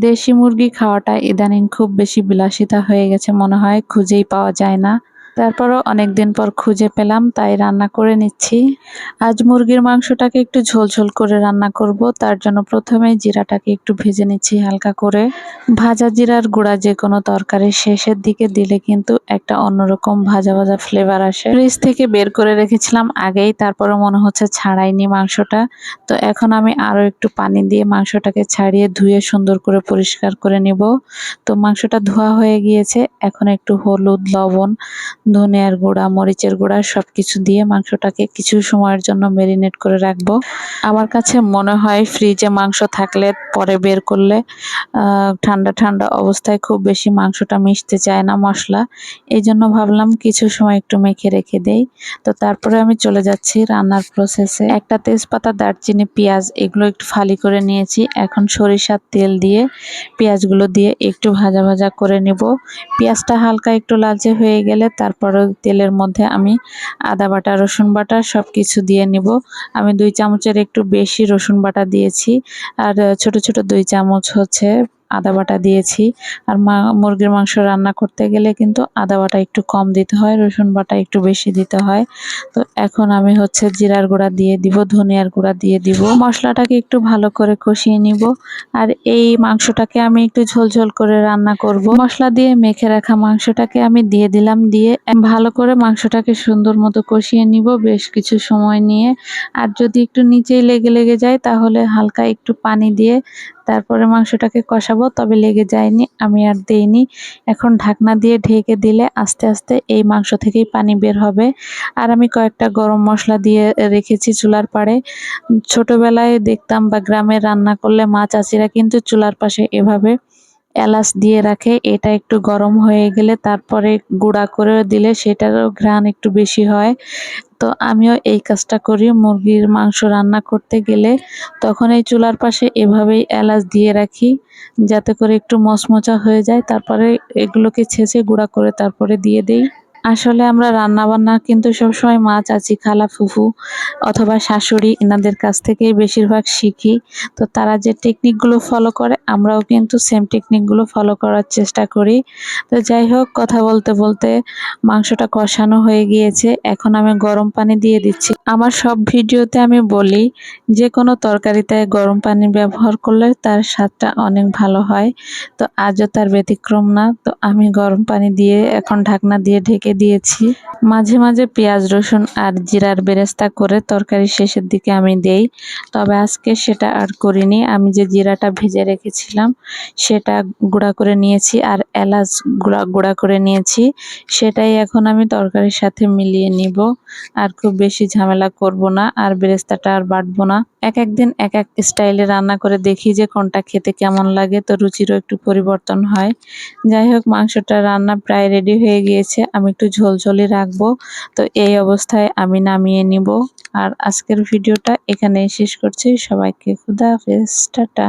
দেশি মুরগি খাওয়াটা ইদানিং খুব বেশি বিলাসিতা হয়ে গেছে, মনে হয় খুঁজেই পাওয়া যায় না। তারপরও অনেকদিন পর খুঁজে পেলাম, তাই রান্না করে নিচ্ছি। আজ মুরগির মাংসটাকে একটু ঝোলঝোল করে রান্না করব, তার জন্য প্রথমে জিরাটাকে একটু ভেজে নিচ্ছি হালকা করে। ভাজা জিরার গুঁড়া যে কোনো তরকারির শেষের দিকে দিলে কিন্তু একটা অন্যরকম ভাজা ভাজা ফ্লেভার আসে। ফ্রিজ থেকে বের করে রেখেছিলাম আগেই, তারপরও মনে হচ্ছে ছাড়াইনি মাংসটা। তো এখন আমি আরও একটু পানি দিয়ে মাংসটাকে ছাড়িয়ে ধুয়ে সুন্দর করে পরিষ্কার করে নিব। তো মাংসটা ধোয়া হয়ে গিয়েছে, এখন একটু হলুদ, লবণ ধনিয়ার গুঁড়া, মরিচের গুঁড়া সব কিছু দিয়ে মাংসটাকে কিছু সময়ের জন্য ম্যারিনেট করে রাখব। আমার কাছে মনে হয় ফ্রিজে মাংস থাকলে পরে বের করলে ঠান্ডা ঠান্ডা অবস্থায় খুব বেশি মাংসটা মিশতে চায় না মশলা। এই জন্য ভাবলাম কিছু সময় একটু মেখে রেখে দেই। তো তারপরে আমি চলে যাচ্ছি রান্নার প্রসেসে একটা তেজপাতা, দারচিনি, পেঁয়াজ এগুলো একটু ফালি করে নিয়েছি। এখন সরিষার তেল দিয়ে পেঁয়াজগুলো দিয়ে একটু ভাজা ভাজা করে নেব। পেঁয়াজটা হালকা একটু লালচে হয়ে গেলে তারপরে তেলের মধ্যে আমি আদা বাটা, রসুন বাটা সব কিছু দিয়ে নিব। আমি দুই চামচের একটু বেশি রসুন বাটা দিয়েছি। আর ছোট ছোট দুই চামচ হচ্ছে আদা বাটা দিয়েছি। আর মা, মুরগির মাংস রান্না করতে গেলে কিন্তু আদা বাটা একটু কম দিতে হয়, রসুন বাটা একটু বেশি দিতে হয়। তো এখন আমি হচ্ছে জিরার গুঁড়া দিয়ে দিব, ধনিয়ার গুঁড়া দিয়ে দিব। মশলাটাকে একটু ভালো করে কষিয়ে নিব। আর এই মাংসটাকে আমি একটু ঝোলঝোল করে রান্না করব। মশলা দিয়ে মেখে রাখা মাংসটাকে আমি দিয়ে দিলাম, দিয়ে ভালো করে মাংসটাকে সুন্দর মতো কষিয়ে নিব বেশ কিছু সময় নিয়ে। আর যদি একটু নিচেই লেগে লেগে যায়, তাহলে হালকা একটু পানি দিয়ে তারপরে মাংসটাকে কষাবো, তবে লেগে যায়নি, আমি আর দেইনি। এখন ঢাকনা দিয়ে ঢেকে দিলে আস্তে আস্তে এই মাংস থেকেই পানি বের হবে। আর আমি কয়েকটা গরম মশলা দিয়ে রেখেছি চুলার পাড়ে। ছোটোবেলায় দেখতাম বা গ্রামে রান্না করলে মা চাষিরা কিন্তু চুলার পাশে এভাবে এলাচ দিয়ে রাখে, এটা একটু গরম হয়ে গেলে তারপরে গুঁড়া করে দিলে সেটারও ঘ্রাণ একটু বেশি হয়। তো আমিও এই কাজটা করি, মুরগির মাংস রান্না করতে গেলে তখন এই চুলার পাশে এভাবেই এলাচ দিয়ে রাখি, যাতে করে একটু মচমচা হয়ে যায়। তারপরে এগুলোকে ছেঁচে গুঁড়া করে তারপরে দিয়ে দিই। আসলে আমরা রান্না বান্না কিন্তু সবসময় মা, চাচি, খালা, ফুফু অথবা শাশুড়ি এনাদের কাছ থেকেই বেশিরভাগ শিখি। তো তারা যে টেকনিকগুলো ফলো করে, আমরাও কিন্তু সেম টেকনিকগুলো ফলো করার চেষ্টা করি। তো যাই হোক, কথা বলতে বলতে মাংসটা কষানো হয়ে গিয়েছে। এখন আমি গরম পানি দিয়ে দিচ্ছি। আমার সব ভিডিওতে আমি বলি, যে কোনো তরকারিতে গরম পানি ব্যবহার করলে তার স্বাদটা অনেক ভালো হয়। তো আজও তার ব্যতিক্রম না। তো আমি গরম পানি দিয়ে এখন ঢাকনা দিয়ে ঢেকে দিয়েছি। মাঝে মাঝে পেঁয়াজ, রসুন আর জিরার বেরেস্তা করে তরকারি শেষের দিকে আমি দেই। তবে আজকে সেটা আর করিনি। আমি যে জিরাটা ভেজে রেখেছিলাম, সেটা গুঁড়া করে নিয়েছি আর এলাচ গুঁড়া গুঁড়া করে নিয়েছি। সেটাই এখন আমি তরকারির সাথে মিলিয়ে নিব। আর খুব বেশি ঝামেলা করব না আর বেরেস্তাটা আর বাটবো না। এক একদিন এক এক স্টাইলে রান্না করে দেখি যে কোনটা খেতে কেমন লাগে, তো রুচিরও একটু পরিবর্তন হয়। যাই হোক, মাংসটা রান্না প্রায় রেডি হয়ে গিয়েছে। আমি একটু ঝোলঝোলে রাখব। তো এই অবস্থায় আমি নামিয়ে নিব। আর আজকের ভিডিওটা এখানেই শেষ করছি। সবাইকে খুদা হাফেজ। টাটা।